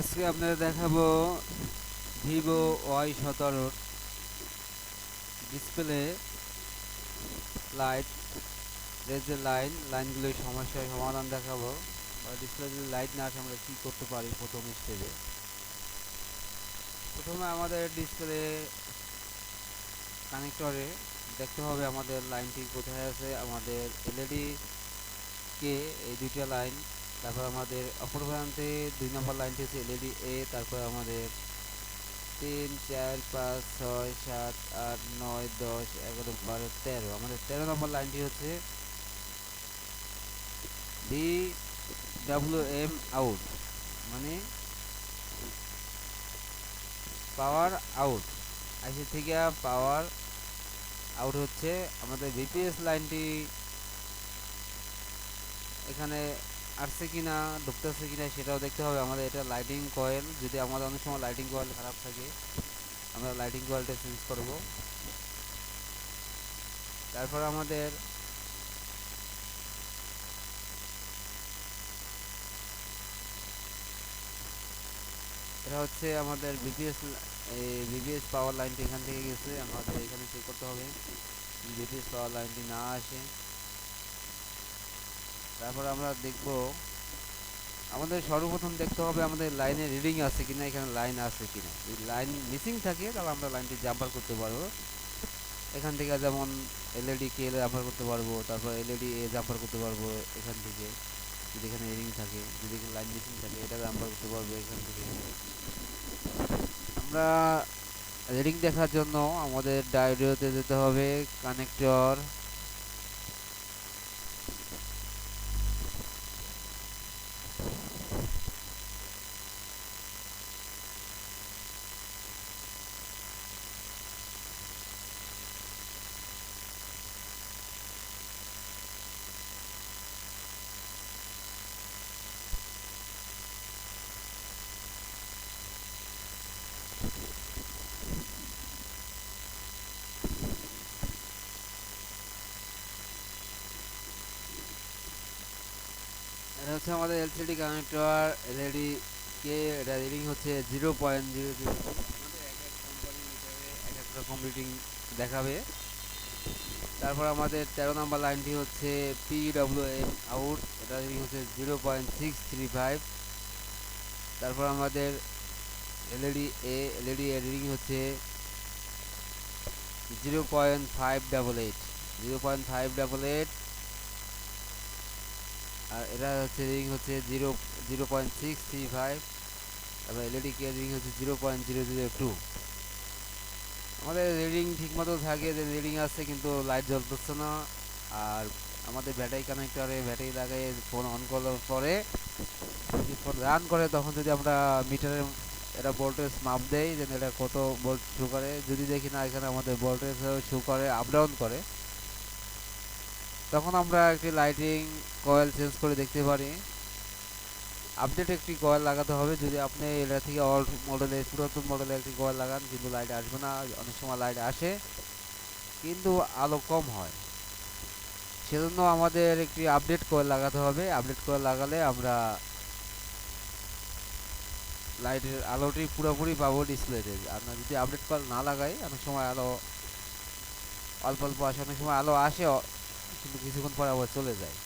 আজকে আপনাদের দেখাবো ভিভো ওয়াই সতেরোর ডিসপ্লে লাইট যে লাইন লাইনগুলোর সমস্যার সমাধান দেখাবো। বা ডিসপ্লে যদি লাইট না আসে, আমরা কী করতে পারি প্রথম স্টেজে প্রথমে আমাদের ডিসপ্লে কানেক্টরে দেখতে হবে আমাদের লাইনটি কোথায় আছে। আমাদের এলইডি কে এই দুইটা লাইন তারপর আমাদের অপর প্রান্তে দুই নম্বর লাইনটি হচ্ছে এলইডি এ তারপর আমাদের তিন, চার, পাঁচ, ছয়, সাত, আট, নয়, দশ, এগারো, বারো, তেরো। আমাদের তেরো নম্বর লাইনটি হচ্ছে ডি ডাব্লিউ এম আউট মানে পাওয়ার আউট আইসি থেকে পাওয়ার আউট হচ্ছে আমাদের বিপিএস লাইনটি এখানে আসছে কিনা ঢুকতেছে কিনা সেটাও দেখতে হবে। আমাদের এটা লাইটিং কয়েল যদি আমাদের অনেক সময় লাইটিং কয়েল খারাপ থাকে, আমরা লাইটিং কয়েলটা চেঞ্জ করব। তারপর আমাদের এটা হচ্ছে আমাদের বিপিএস এই বিপিএস পাওয়ার লাইনটি এখান থেকে গেছে। আমাদের এখানে চেক করতে হবে। বিপিএস পাওয়ার লাইনটি না আসে। তারপর আমরা দেখব, আমাদের সর্বপ্রথম দেখতে হবে আমাদের লাইনে রিডিং আছে কিনা, এখানে লাইন আছে কিনা। যদি লাইন মিসিং থাকে, তাহলে আমরা লাইনটি জাম্পার করতে পারব। এখান থেকে যেমন এলইডি কে জাম্পার করতে পারব, তারপর এলইডি এ জাম্পার করতে পারব এখান থেকে। যদি এখানে রিডিং থাকে, যদি এখানে লাইন মিসিং থাকে, এটা জাম্পার করতে পারব এখান থেকে। আমরা রিডিং দেখার জন্য আমাদের ডায়োডে যেতে হবে কানেক্টর এটা হচ্ছে আমাদের এলসিডি কানেক্টর এলইডি কে রিডিং হচ্ছে জিরো পয়েন্ট জিরো জিরো এক এক রকম দেখাবে। তারপর আমাদের তেরো নম্বর লাইনটি হচ্ছে পি ডব্লিউ এম আউট এটা রিডিং হচ্ছে zero point six three five তারপর আমাদের এলইডি এ এলইডি এর রিডিং হচ্ছে zero point five double eight zero point five double eight আর এটা হচ্ছে রিং হচ্ছে zero zero point six three five তারপর এলইডি কে রিং হচ্ছে zero point zero zero two আমাদের রিডিং ঠিকমতো থাকে, যে রিডিং আসছে কিন্তু লাইট জ্বলতেছে না। আর আমাদের ব্যাটারি কানেক্টরে ব্যাটারি লাগাই ফোন অন করার পরে যদি ফোন রান করে, তখন যদি আমরা মিটারের এটা ভোল্টেজ মাপ দেই যে এটা কত ভোল্ট শো করে। যদি দেখি না, এখানে আমাদের ভোল্টেজ শো করে আপ ডাউন করে। তখন আমরা একটি লাইটিং কয়েল চেঞ্জ করে দেখতে পারি। আপডেট একটি কয়েল লাগাতে হবে যদি আপনি এটা থেকে অল্ড মডেলে পুরাতন মডেলে একটি কয়েল লাগান কিন্তু লাইট আসবে না, অনেক সময় লাইট আসে, কিন্তু আলো কম হয়। সেজন্য আমাদের একটি আপডেট কয়েল লাগাতে হবে। আপডেট কয়েল লাগালে আমরা লাইটের আলোটি পুরোপুরি পাবো ডিসপ্লেতে আপনার যদি আপডেট কয়েল না লাগাই, অনেক সময় আলো, অল্প অল্প আসে, অনেক সময় আলো আসে কিন্তু কিছুক্ষণ পর আবার চলে যায়।